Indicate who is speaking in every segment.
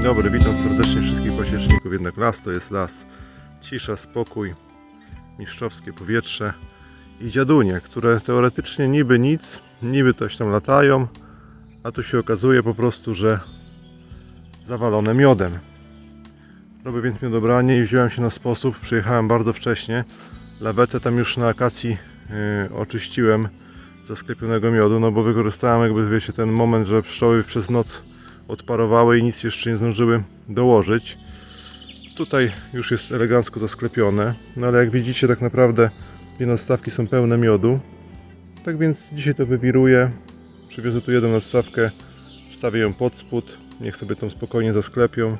Speaker 1: Dzień dobry, witam serdecznie wszystkich pasieczników. Jednak las to jest las. Cisza, spokój, mistrzowskie powietrze i dziadunie, które teoretycznie niby nic, niby coś tam latają, a tu się okazuje po prostu, że zawalone miodem. Robię więc miodobranie i wziąłem się na sposób, przyjechałem bardzo wcześnie. Lawetę tam już na akacji yy, oczyściłem ze sklepionego miodu, no bo wykorzystałem jakby wiecie ten moment, że pszczoły przez noc odparowały i nic jeszcze nie zdążyły dołożyć. Tutaj już jest elegancko zasklepione, no ale jak widzicie tak naprawdę dwie nadstawki są pełne miodu. Tak więc dzisiaj to wywiruję. Przywiozę tu jedną nadstawkę, wstawię ją pod spód, niech sobie tą spokojnie zasklepią.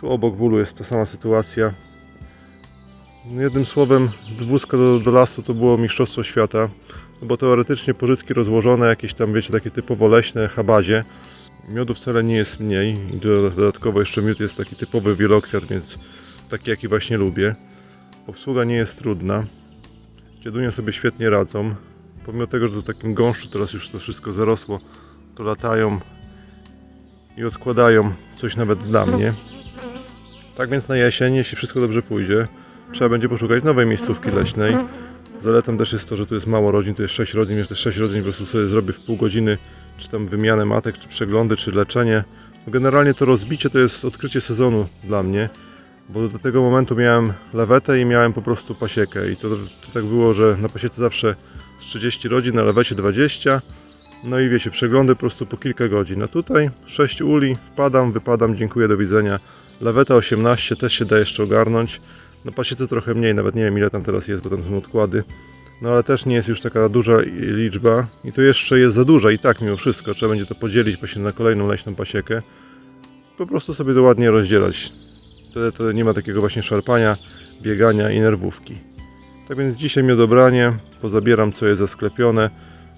Speaker 1: Tu obok wólu jest ta sama sytuacja. Jednym słowem, wózka do, do lasu to było mistrzostwo świata, no bo teoretycznie pożytki rozłożone, jakieś tam wiecie, takie typowo leśne, habazie. Miodu wcale nie jest mniej i do- dodatkowo jeszcze miód jest taki typowy wielokwiat, więc taki jaki właśnie lubię. Obsługa nie jest trudna. Dziedunie sobie świetnie radzą. Pomimo tego, że do takim gąszczu teraz już to wszystko zarosło, to latają i odkładają coś nawet dla mnie. Tak więc na jesień, jeśli wszystko dobrze pójdzie, trzeba będzie poszukać nowej miejscówki leśnej. Zaletą też jest to, że tu jest mało rodzin, to jest 6 rodzin, więc te 6 rodzin po prostu sobie zrobię w pół godziny, czy tam wymianę matek, czy przeglądy, czy leczenie. No Generalnie to rozbicie to jest odkrycie sezonu dla mnie, bo do tego momentu miałem lawetę i miałem po prostu pasiekę i to, to tak było, że na pasiece zawsze z 30 rodzin, na lawecie 20. No i wiecie, przeglądy po prostu po kilka godzin. A tutaj 6 uli, wpadam, wypadam, dziękuję, do widzenia. Laweta 18 też się da jeszcze ogarnąć. Na pasiece trochę mniej, nawet nie wiem ile tam teraz jest, bo tam są odkłady. No ale też nie jest już taka duża liczba i to jeszcze jest za duża i tak mimo wszystko. Trzeba będzie to podzielić na kolejną leśną pasiekę. Po prostu sobie to ładnie rozdzielać. Wtedy to nie ma takiego właśnie szarpania, biegania i nerwówki. Tak więc dzisiaj miodobranie, pozabieram co jest zasklepione.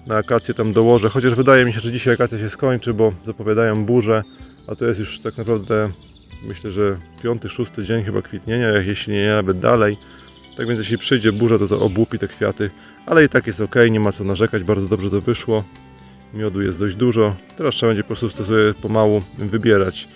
Speaker 1: Na akację tam dołożę, chociaż wydaje mi się, że dzisiaj akacja się skończy, bo zapowiadają burze, a to jest już tak naprawdę myślę, że piąty, szósty dzień chyba kwitnienia, jeśli nie nawet dalej. Tak więc jeśli przyjdzie burza, to to obłupi te kwiaty, ale i tak jest ok, nie ma co narzekać, bardzo dobrze to wyszło. Miodu jest dość dużo, teraz trzeba będzie po prostu sobie pomału wybierać.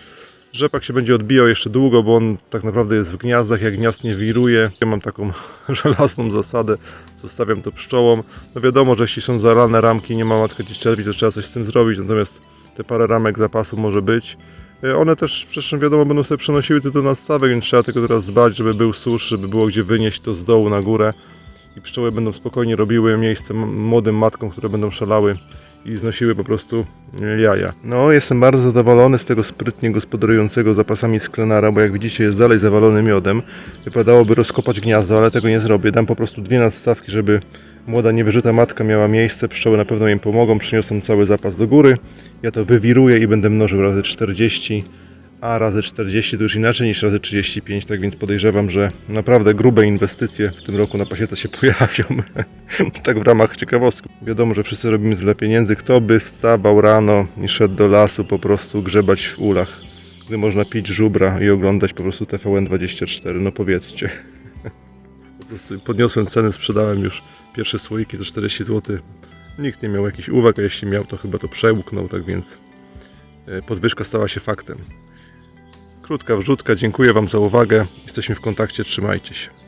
Speaker 1: Rzepak się będzie odbijał jeszcze długo, bo on tak naprawdę jest w gniazdach, jak gniazd nie wiruje. Ja mam taką żelazną zasadę, zostawiam to pszczołom. No wiadomo, że jeśli są zalane ramki, nie ma matka gdzieś czerwić, to trzeba coś z tym zrobić, natomiast te parę ramek zapasu może być. E, One też, zresztą wiadomo, będą sobie przenosiły do nadstawek, więc trzeba tylko teraz dbać, żeby był susz, żeby było gdzie wynieść to z dołu na górę. I pszczoły będą spokojnie robiły miejsce młodym matkom, które będą szalały i znosiły po prostu e, jaja. No, jestem bardzo zadowolony z tego sprytnie gospodarującego zapasami sklenara, bo jak widzicie jest dalej zawalony miodem. Wypadałoby rozkopać gniazdo, ale tego nie zrobię. Dam po prostu dwie nadstawki, żeby młoda niewyżyta matka miała miejsce. Pszczoły na pewno im pomogą, przyniosą cały zapas do góry. Ja to wywiruję i będę mnożył razy 40, a razy 40 to już inaczej niż razy 35, tak więc podejrzewam, że naprawdę grube inwestycje w tym roku na pasiece się pojawią. tak w ramach ciekawostki. Wiadomo, że wszyscy robimy tyle pieniędzy. Kto by wstawał rano i szedł do lasu po prostu grzebać w ulach, gdy można pić żubra i oglądać po prostu TVN24, no powiedzcie. Prostu podniosłem ceny, sprzedałem już pierwsze słoiki za 40 zł. Nikt nie miał jakichś uwag, a jeśli miał, to chyba to przełknął, tak więc e, podwyżka stała się faktem. Krótka wrzutka, dziękuję Wam za uwagę. Jesteśmy w kontakcie, trzymajcie się.